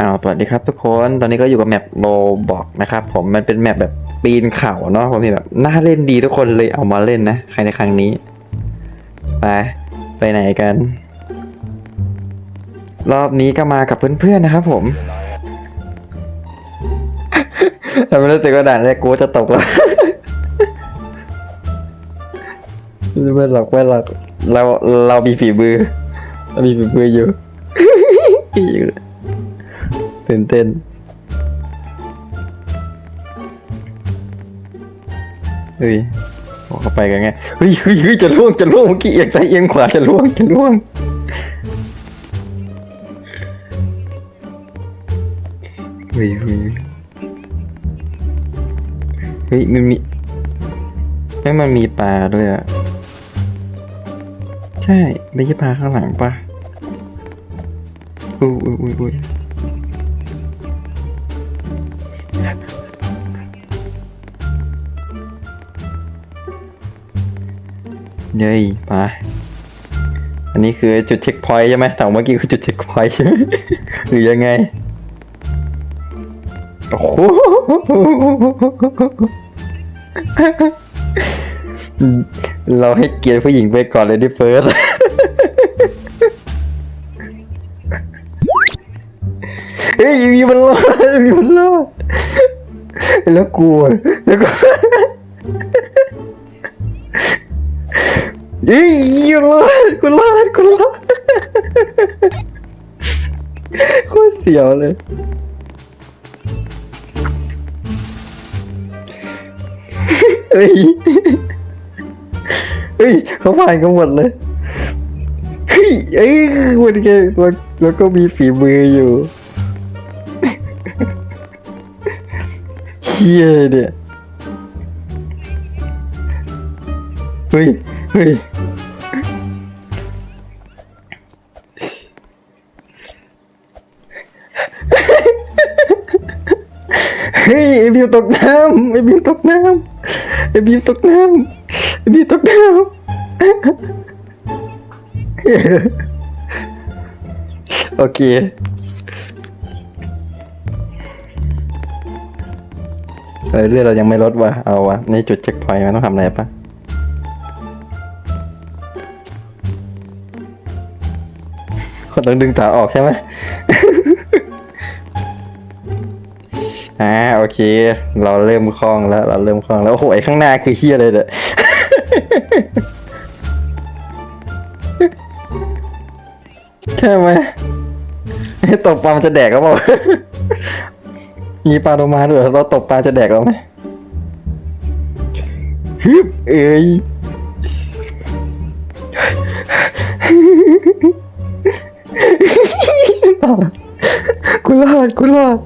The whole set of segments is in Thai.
อ้าวสวัสดีครับทุกคนตอนนี้ก็อยู่กับแมปโลบอกนะครับผมมันเป็นแมปแบบปีนเขาเนาะผมมีแบบน่าเล่นดีทุกคนเลยเอามาเล่นนะใครในครั้งนี้ ไป ไปไหนกัน รอบนี้ก็มากับเพื่อนๆนะครับผมแต่ไม่รู้สึกว่าด่านแรกกูจะตกแล้วไม่หรอกไม่หรอกเราเรามีฝีมือเรามีฝีมืออยู่ ตื่นเต้น เฮ้ยบอกเข้าไปกันไง เฮ้ยเฮ้ยเฮ้ยจะล่วง จะล่วงเมื่อกี้เอียงซ้ายเอียงขวาจะล่วง จะล่วง เฮ้ยเฮ้ยเฮ้ยมันมีเฮ้ยมันมีปลาด้วยอะใช่ ไม่ใช่ปลาข้างหลังปะอุ้ยอุ้ยอุ้ย เย้ยไปอันนี้คือจุดเช็คพอยต์ใช่ไหมถามเมื่อกี้คือจุดเช็คพอยต์ใช่ไหมหรือยังไงโอ้โหเราให้เกียรติผู้หญิงไปก่อนเลยดิเฟิร์สเฮ้ยมีมันรอดมีมันรอดแล้วกลัวแล้วก็ เฮ้ยกูรอดกูรอดกูรอดโคตรเสียวเลย เฮ้ย เฮ้ยเขาผ่านกันหมดเลย เฮ้ยเอ้ยวันนี้แล้วแล้วก็มีฝีมืออยู่เฮียเนี่ย เฮ้ย เฮ้ย ฮ้ยไอบิวตกน้ำไอบิวตกน้ำไอบิวตกน้ำไอบิวตกน้ำโอเคเอ้ยเลือดเรายังไม่ลดวะเอาวะในจุดเช็คพอยต์มันต้องทำอะไรปะคนต้องดึงตาออกใช่ไหม อ่าโอเค เราเริ่มคล่องแล้ว เราเริ่มคล่องแล้ว โอ้โหไอ้ข้างหน้าคือเฮียเลยเด้อใช่ไหมไอ้ตกปลามันจะแดกก็บอกมีปลาโลมาด้วยเราตกปลาจะแดกเราไหมฮึบเอ้ยกูรอดกูรอด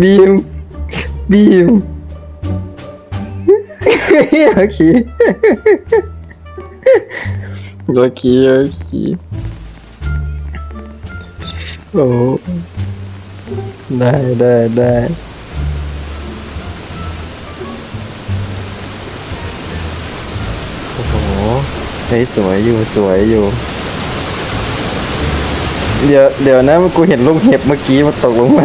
บีมบีมโอเคโอเคโอเคโอ้ได้ได้ได้โอ้โหเฮ้ยสวยอยู่สวยอยู่ เดี๋ยวเดี๋ยวนะกูเห็นลูกเห็บเมื่อกี้มันตกลงมา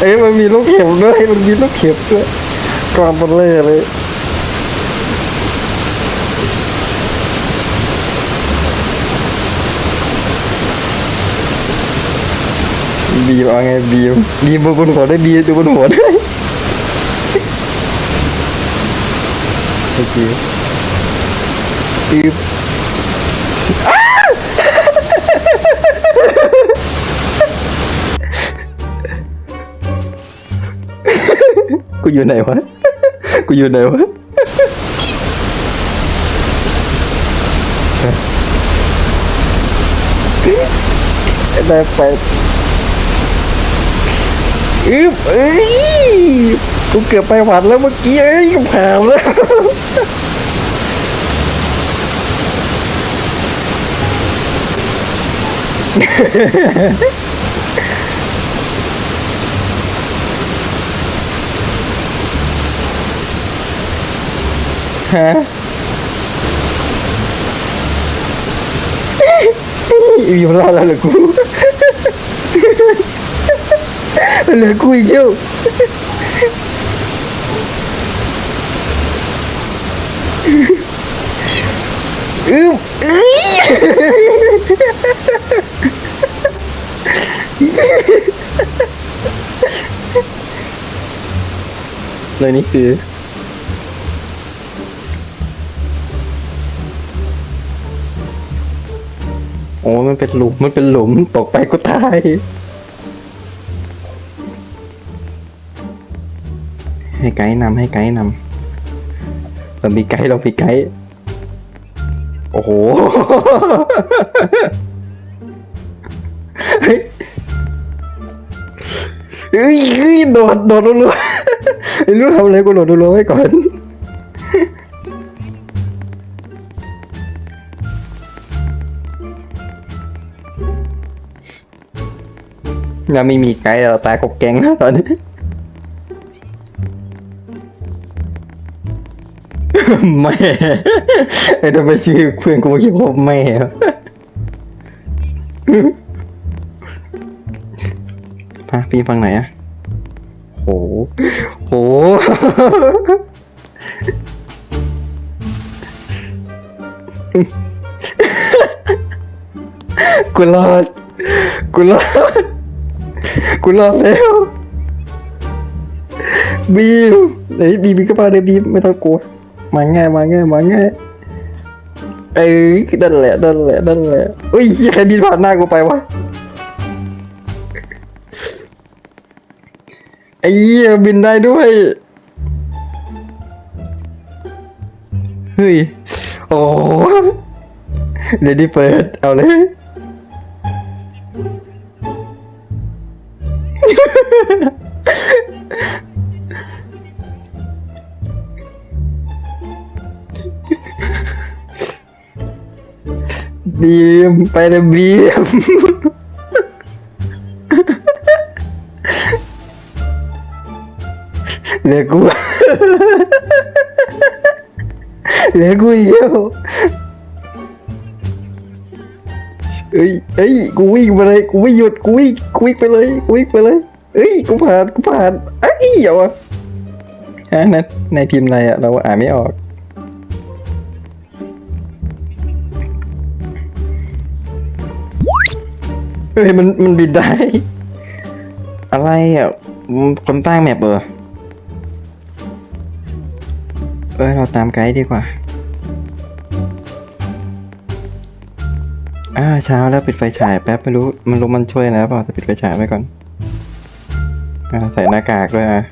เอ้ยมันมีลูกเห็บด้วยมันมีลูกเห็บด้วยกองเบลเลอร์เลยบีมเอาไงบีมบีมดูบนหัวได้วยบีมดูบนหัวได้วยโอเคอึบ กูอยู่ไหนวะ กูอยู่ไหนวะได้ไปอึ๊บเอ้ย กูเกือบไปหวัดแล้วเมื่อกี้เอ้ยกูผ่แล้ว ฮะอยู่รอดแล้วเหรอกูเหลือกูอีกเดียวอึ้มเอ้ยเลยนี่คือ โอ้มันเป็นหลุม มันเป็นหลุม ตกไปก็ตาย ให้ไกด์นำให้ไกด์นำเรามีไกด์เรามีไกด์โอ้โหเฮ้ยเฮ้ยโดดโดดรัวๆไม่รู้ทำอะไรกูโดดรัวๆไว้ก่อน ยังไม่มีไกด์เราตายกบแกงแล้วตอนนี้ แม่ไอ้ทำไมชื่อเพื่อนกูไม่ชื่อผมแม่วะพาพี่ฟังไหนอะโห โห กูรอดกูรอด กูรอดแล้ว บีมเฮ้ยบีมก็มาเลยบีมไม่ต้องกลัว มาง่ายมาง่ายมาง่ายเอ้ยนั่นแหละนั่นแหละนั่นแหละอุ้ยใครบินผ่านหน้ากูไปวะไอ้เหี้ยบินได้ด้วย เฮ้ย โอ้เดี๋ยวนี้เปิด เอาเลย บีมไปเลยบีมเหลือกูเหลือกูอีกแล้วเอ้ยเอ้ยกูวิ่งไปเลยกูไม่หยุดกูวิ่งกูวิ่งไปเลยกูวิ่งไปเลย เอ้ยกูผ่านกูผ่านเอ้ยเดี๋ยวอะฮะนั่นในพิมพ์อะไรอะเราอ่านไม่ออก เฮ้ยมันมันบินได้ อะไรอะอืมคนตั้งแมปเออเออเราตามไกด์ดีกว่าอ่าเช้าแล้วปิดไฟฉายแป๊บไม่รู้มันรู้มันช่วยนะเปล่าแต่ปิดไฟฉายไว้ก่อน อ่าใส่หน้ากากด้วยอะ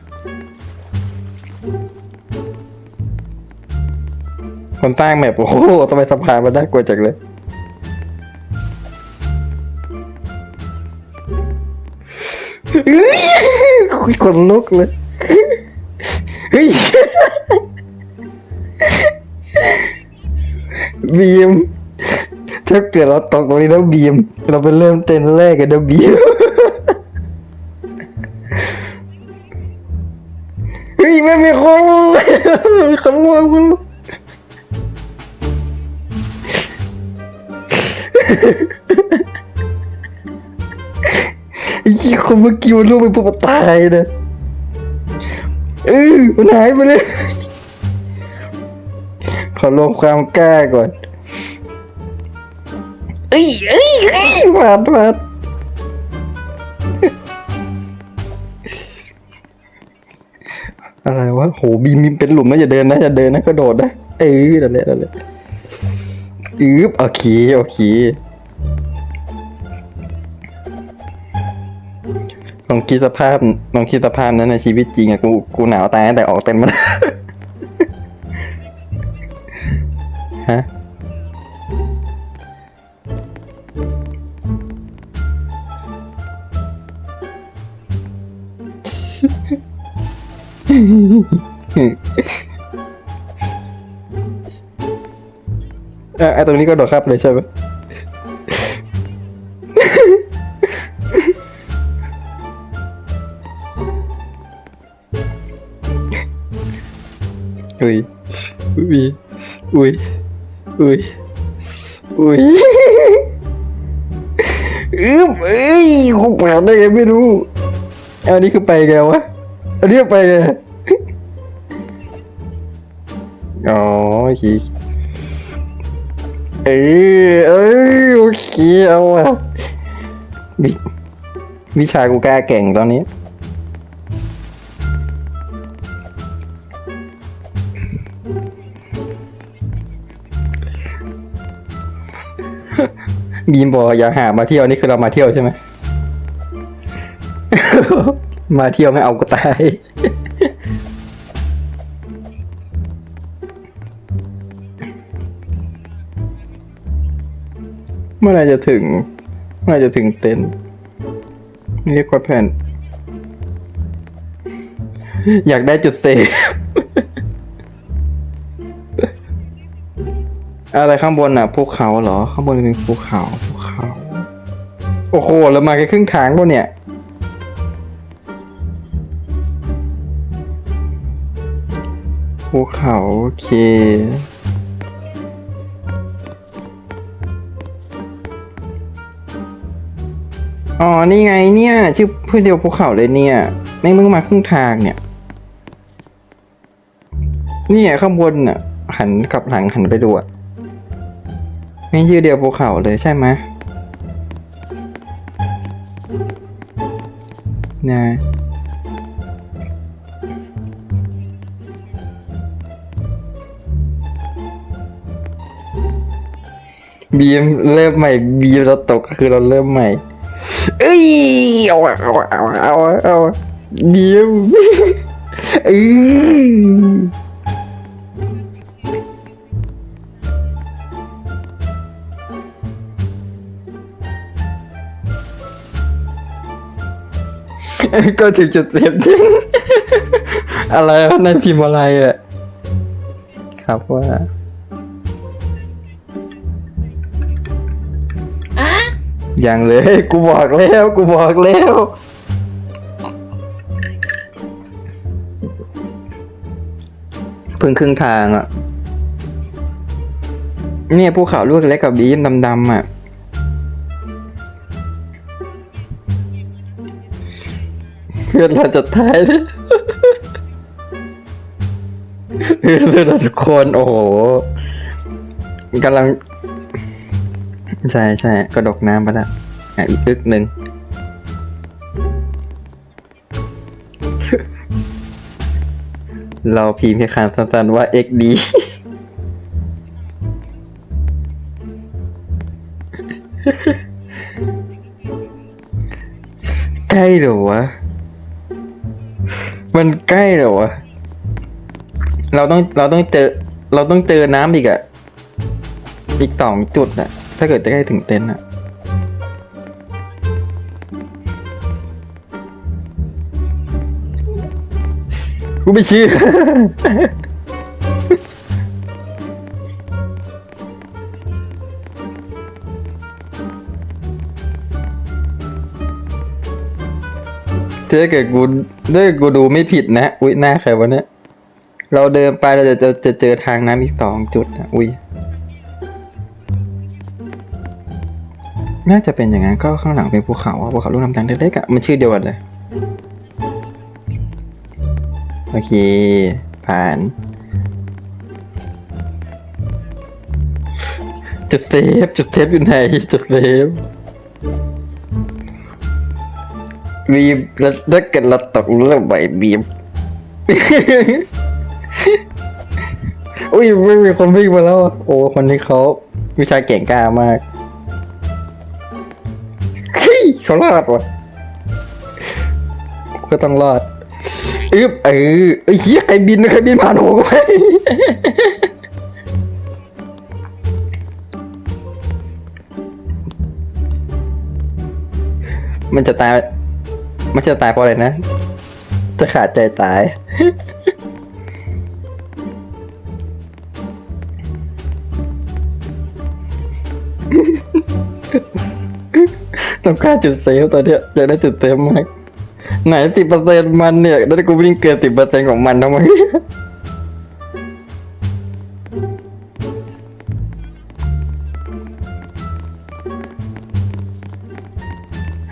คนตั้งแมปโอ้โหทำไมสะพานมันน่ากลัวจังเลยเฮ้ยคุยคนลุกเลยเฮ้ยบีมถ้าเกิดเราตกตรงนี้แล้วบีม เราไปเริ่มเต้นแรกกันนะบีม ไม่มีคนมีคนง่วงมึงไอ้ขี้คนเมื่อกี้มันลูกไปปุ๊บมันตายนะเออมันหายไปเลย ขอรวมความกล้าก่อน เอ้ยเอ้ยเอ้ยผ่านผ่าน อะไรวะโหบีมเป็นหลุมนะอย่าเดินนะอย่าเดินนะกระโดดนะเออนั่นแหละนั่นแหละอืบโอเคโอเคลองคิดสภาพลองคิดสภาพนั้นในชีวิตจริงอะกูกูหนาวตายตั้งแต่ออกเต็มมาฮะ อะไอตรงนี้ก็โดดครับเลยใช่ไหมอุ้ย อุ้ย อุ้ย อุ้ย อุ้ยอึ๊บเอ้ยกูผ่านได้ยังไม่รู้เอาอันนี้คือไปไงวะ อันนี้ไปไง อ๋อโอเออเออโอเคเอาอะวิวิชากูกล้าแก่งตอนนี้ บีมบอกอย่าหามาเที่ยวนี่คือเรามาเที่ยวใช่ไหม มาเที่ยวไม่เอาก็ตาย เมื่อไรจะถึง เมื่อไรจะถึงเต็นท์เรียกว่าแผ่น อยากได้จุดเซฟอะไรข้างบนอะภูเขาเหรอ ข้างบนเป็นภูเขาภูเขาโอ้โหเรามาแค่ครึ่งทางปะเนี่ยภูเขาโอเค อ๋อ นี่ไงเนี่ย ชื่อเพื่อนเดียวภูเขาเลยเนี่ย แม่งมึงมาครึ่งทางเนี่ยเนี่ยข้างบนน่ะ หันกลับหลังหันไปดูอะนี่ชื่อเดียวภูเขาเลยใช่ไหมนะบีมเริ่มใหม่บีมเราตกก็คือเราเริ่มใหม่ เอ้ยเอาเอาเอาเอาเอาอะบีมเอ้ยก็ถึงจุดเซฟจริง อะไรวะนพิมพ์อะไรอะ ครับว่า ยังเลย กูบอกแล้ว กูบอกแล้ว เพิ่งครึ่งทางอะ เนี่ยภูเขาลูกเล็กกับบีมดำๆอะ เพื่อนเราจะตายเลยเพื่อนเราทุกคน โอ้โหกำลัง ใช่ใช่กระดกน้ำไปแล้วอะอีกอึกหนึ่งเราพิมพ์แค่คำสั้นๆว่า XD ใกล้หรอวะ มันใกล้หรอวะ เราต้องเราต้องเจอ เราต้องเจอน้ำอีกอะอีกสองจุดอะ ถ้าเกิดจะใกล้ถึงเต็นท์อะกูไม่เชื่อถ้าเกิดกูถ้าเกิดกูดูไม่ผิดนะ อุ้ยหน้าใครวะเนี่ย เราเดินไปเราจะจะจะเจอทางน้ำอีกสองจุดนะอุ้ย น่าจะเป็นอย่างนั้นก็ข้างหลังเป็นภูเขาอะภูเขาลูกน้ำตาลเล็กๆอะมันชื่อเดียวกันเลย โอเค ผ่าน จุดเซฟจุดเซฟอยู่ไหน จุดเซฟบีมแล้วถ้าเกิดเราตกเรื่องใบบีมอุ้ยไม่มีคนวิ่งมาแล้วอะโอ้คนนี้เขาวิชาเก่งกล้ามาก เฮ้ยเขารอดวะก็ต้องรอดอึบเออไอ้เหี้ยใครบินใครบินผ่านหัวกูไปมันจะตาย มันจะตายเพราะอะไรนะ จะขาดใจตาย ต้องการจุดเซฟตอนเนี้ยอยากได้จุดเซฟมาก ไหนสิบเปอร์เซ็นมันเนี่ยแล้วกูวิ่งเกินสิบเปอร์เซ็นของมันทำไม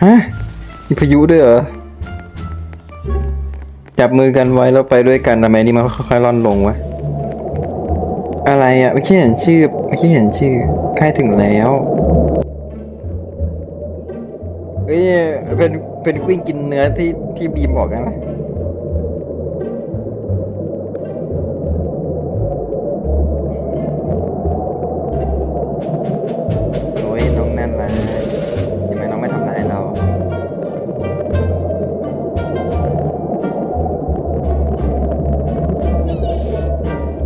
ฮะมีพายุด้วยเหรอ จับมือกันไว้แล้วไปด้วยกันทำไมนี่มันค่อยๆร่อนลงวะ อะไรอะไม่อกี้เห็นชื่อไม่อกี้เห็นชื่อใกล้ถึงแล้ว เฮ้ยเป็นเป็นกวิ้งกินเนื้อที่ที่บีมบอกนะโอ้ยน้องแน่นนะทำไมน้องไม่ทำร้ายเรา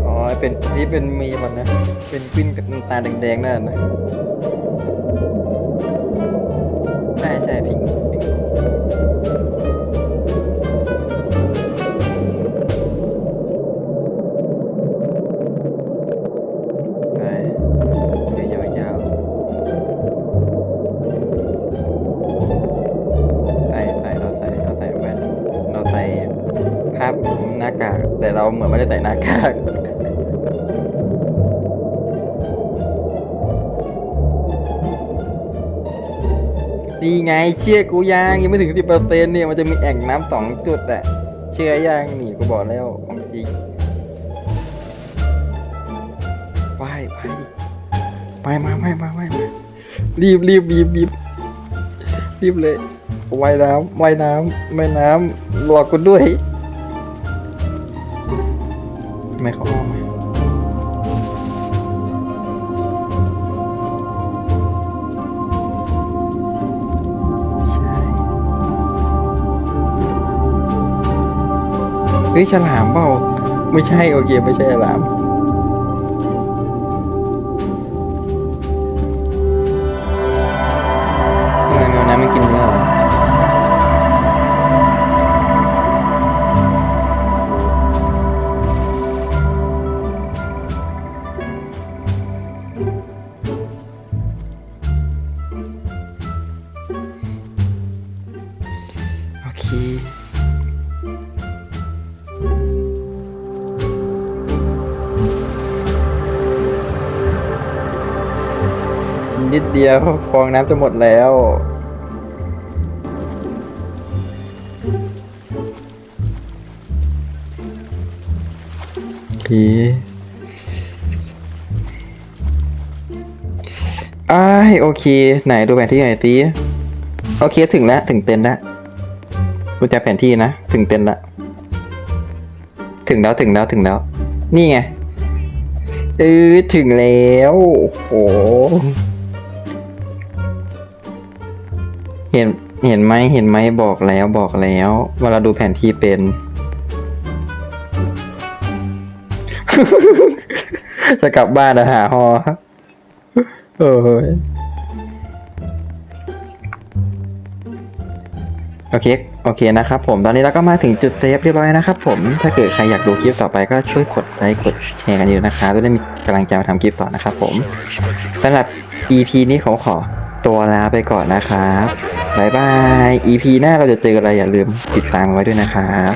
อ๋อเป็นนี่เป็นมีมันนะ เป็นกวินกับตาแดงๆนั่นนะ ชื่อกูยังยังไม่ถึงสิบเปอร์เซ็นเนี่ยมันจะมีแอ่งน้ำสองจุดอะเชื่อยังนี่กูบอกแล้วของจริงไปไปไปมาไปมาไปมารีบรีบรีบรีบรีบเลยว่ายน้ำว่ายน้ำว่ายน้ำรอกูด้วย ฮ้ยฉลามเปล่าไม่ใช่โอเคไม่ใช่ฉลาม ยวฟองน้ำจะหมดแล้วโอเคอ้ายโอเค ไหนดูแผนที่หน่อยสิโอเคถึงแล้ว ถึงเต็นท์แล้วรู้จักแผนที่นะ ถึงเต็นท์แล้วถึงแล้วถึงแล้วถึงแล้ว นี่ไงเออถึงแล้ว โอ้โห เห็นเห็นไหมเห็นไหมบอกแล้วบอกแล้วเว่าดูแผนที่เป็น จะกลับบ้านอะหาฮอเออโอเค โอเคนะครับผม ตอนนี้เราก็มาถึงจุดเซฟเรียบร้อยนะครับผม ถ้าเกิดใครอยากดูคลิปต่อไปก็ช่วยกดไลค์กดแชร์กันเยอะนะครับจะได้มีกำลังใจมาทำคลิปต่อนะครับผมสำหรับ EP นี้ขอขอ ตัวลาไปก่อนนะครับบายบาย EP หน้าเราจะเจออะไรอย่าลืมติดตามไว้ด้วยนะครับ